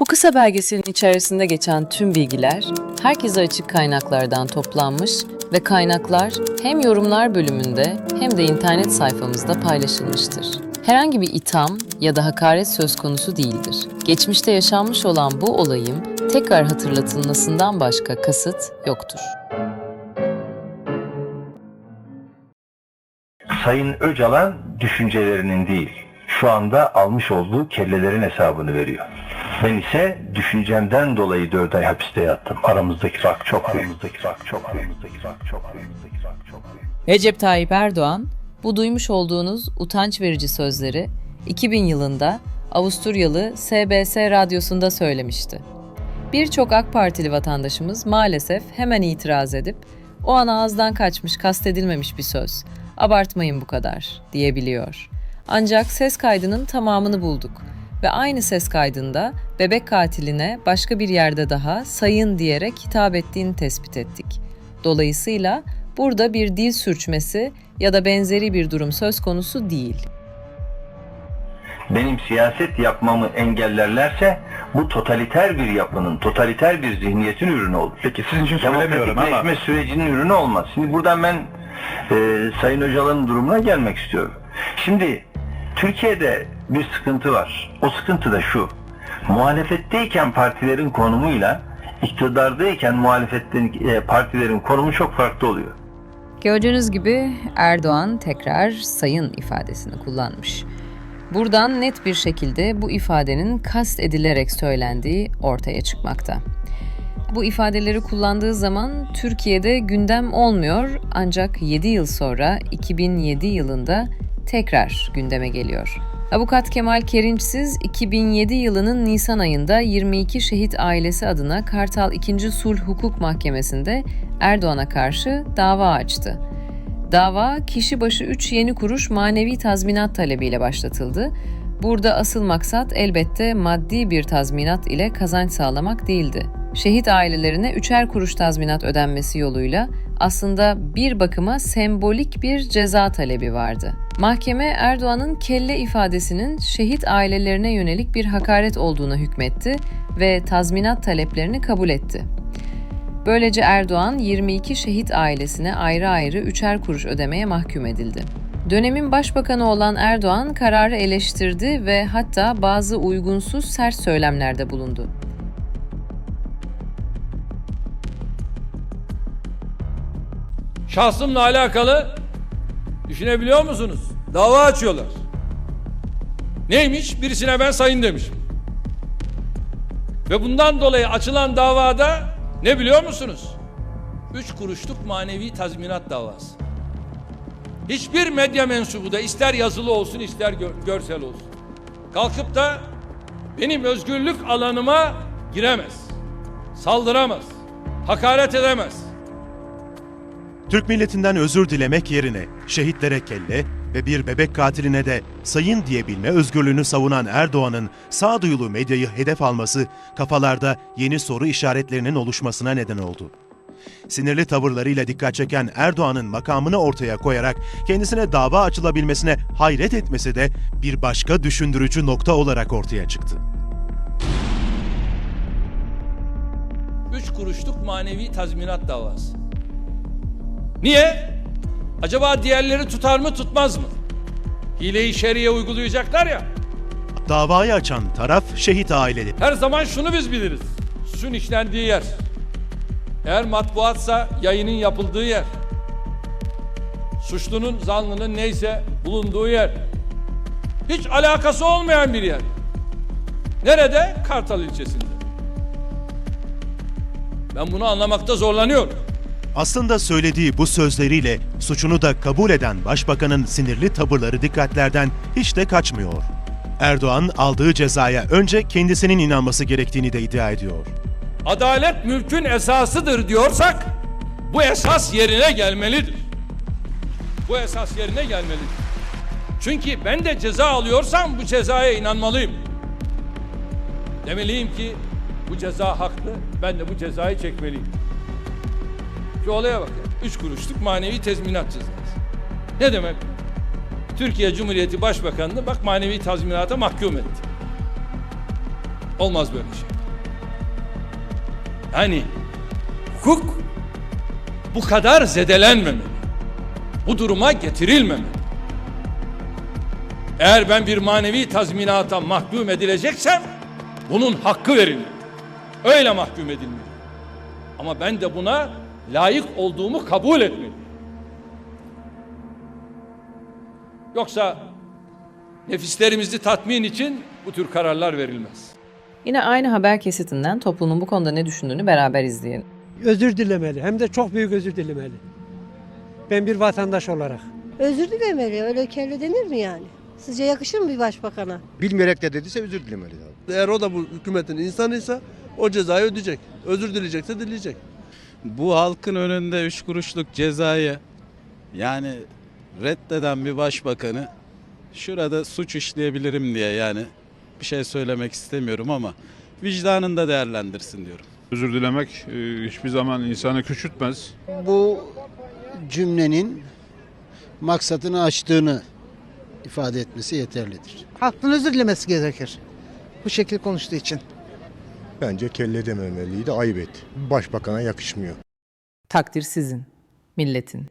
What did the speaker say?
Bu kısa belgeselin içerisinde geçen tüm bilgiler herkese açık kaynaklardan toplanmış ve kaynaklar hem yorumlar bölümünde hem de internet sayfamızda paylaşılmıştır. Herhangi bir itham ya da hakaret söz konusu değildir. Geçmişte yaşanmış olan bu olayın tekrar hatırlatılmasından başka kasıt yoktur. Sayın Öcalan düşüncelerinin değil, şu anda almış olduğu kellelerin hesabını veriyor. Ben ise düşüncemden dolayı 4 ay hapiste yattım. Aramızdaki fark çok. Aramızdaki fark çok. Aramızdaki fark çok. Aramızdaki fark çok. Recep Tayyip Erdoğan, bu duymuş olduğunuz utanç verici sözleri 2000 yılında Avusturyalı SBS radyosunda söylemişti. Birçok AK Partili vatandaşımız maalesef hemen itiraz edip o an ağızdan kaçmış, kastedilmemiş bir söz. Abartmayın bu kadar diyebiliyor. Ancak ses kaydının tamamını bulduk ve aynı ses kaydında bebek katiline başka bir yerde daha sayın diyerek hitap ettiğini tespit ettik. Dolayısıyla burada bir dil sürçmesi ya da benzeri bir durum söz konusu değil. Benim siyaset yapmamı engellerlerse bu totaliter bir yapının, totaliter bir zihniyetin ürünü olur. Peki sizin için söylemiyorum ama Demokratikleşme sürecinin ürünü olmaz. Şimdi buradan ben e, Sayın Öcalan'ın durumuna gelmek istiyorum. Şimdi Türkiye'de bir sıkıntı var. O sıkıntı da şu. Muhalefetteyken partilerin konumuyla iktidardayken muhalefetten e, partilerin konumu çok farklı oluyor. Gördüğünüz gibi Erdoğan tekrar sayın ifadesini kullanmış. Buradan net bir şekilde bu ifadenin kast edilerek söylendiği ortaya çıkmakta. Bu ifadeleri kullandığı zaman Türkiye'de gündem olmuyor ancak 7 yıl sonra 2007 yılında tekrar gündeme geliyor. Avukat Kemal Kerinçsiz 2007 yılının Nisan ayında 22 şehit ailesi adına Kartal 2. Sulh Hukuk Mahkemesi'nde Erdoğan'a karşı dava açtı. Dava kişi başı 3 yeni kuruş manevi tazminat talebiyle başlatıldı. Burada asıl maksat elbette maddi bir tazminat ile kazanç sağlamak değildi. Şehit ailelerine üçer kuruş tazminat ödenmesi yoluyla aslında bir bakıma sembolik bir ceza talebi vardı. Mahkeme Erdoğan'ın kelle ifadesinin şehit ailelerine yönelik bir hakaret olduğuna hükmetti ve tazminat taleplerini kabul etti. Böylece Erdoğan 22 şehit ailesine ayrı ayrı üçer kuruş ödemeye mahkum edildi. Dönemin başbakanı olan Erdoğan kararı eleştirdi ve hatta bazı uygunsuz sert söylemlerde bulundu. Şahsımla alakalı düşünebiliyor musunuz? Dava açıyorlar. Neymiş? Birisine ben sayın demişim. Ve bundan dolayı açılan davada ne biliyor musunuz? Üç kuruşluk manevi tazminat davası. Hiçbir medya mensubu da ister yazılı olsun ister gör- görsel olsun. Kalkıp da benim özgürlük alanıma giremez. Saldıramaz. Hakaret edemez. Türk milletinden özür dilemek yerine şehitlere kelle ve bir bebek katiline de sayın diyebilme özgürlüğünü savunan Erdoğan'ın sağduyulu medyayı hedef alması kafalarda yeni soru işaretlerinin oluşmasına neden oldu. Sinirli tavırlarıyla dikkat çeken Erdoğan'ın makamını ortaya koyarak kendisine dava açılabilmesine hayret etmesi de bir başka düşündürücü nokta olarak ortaya çıktı. Üç kuruşluk manevi tazminat davası. Niye? Acaba diğerleri tutar mı tutmaz mı? Hile-i şeriye uygulayacaklar ya. Davayı açan taraf şehit aileleri. Her zaman şunu biz biliriz. Suçun işlendiği yer. Eğer matbuatsa yayının yapıldığı yer. Suçlunun, zanlının neyse bulunduğu yer. Hiç alakası olmayan bir yer. Nerede? Kartal ilçesinde. Ben bunu anlamakta zorlanıyorum. Aslında söylediği bu sözleriyle suçunu da kabul eden başbakanın sinirli tavırları dikkatlerden hiç de kaçmıyor. Erdoğan aldığı cezaya önce kendisinin inanması gerektiğini de iddia ediyor. Adalet mülkün esasıdır diyorsak bu esas yerine gelmelidir. Bu esas yerine gelmelidir. Çünkü ben de ceza alıyorsam bu cezaya inanmalıyım. Demeliyim ki bu ceza haklı, ben de bu cezayı çekmeliyim. Şu olaya bak. Üç kuruşluk manevi tazminat cezası. Ne demek? Türkiye Cumhuriyeti Başbakanı'nı bak manevi tazminata mahkum etti. Olmaz böyle şey. Yani hukuk bu kadar zedelenmemeli. Bu duruma getirilmemeli. Eğer ben bir manevi tazminata mahkum edileceksem bunun hakkı verilmeli. Öyle mahkum edilmeli. Ama ben de buna layık olduğumu kabul etmeliyim. Yoksa nefislerimizi tatmin için bu tür kararlar verilmez. Yine aynı haber kesitinden toplumun bu konuda ne düşündüğünü beraber izleyelim. özür dilemeli. Hem de çok büyük özür dilemeli. Ben bir vatandaş olarak. Özür dilemeli. Öyle kelle denir mi yani? Sizce yakışır mı bir başbakana? bilmeyerek de dediyse özür dilemeli. abi. Eğer o da bu hükümetin insanıysa o cezayı ödeyecek. Özür dileyecekse dileyecek. Bu halkın önünde 3 kuruşluk cezayı yani reddeden bir başbakanı şurada suç işleyebilirim diye yani bir şey söylemek istemiyorum ama vicdanında değerlendirsin diyorum. Özür dilemek e, hiçbir zaman insanı küçültmez. bu cümlenin maksatını açtığını ifade etmesi yeterlidir. Halktan özür dilemesi gerekir. Bu şekilde konuştuğu için. Bence kelle dememeliydi ayıp etti. Başbakana yakışmıyor. Takdir sizin, milletin.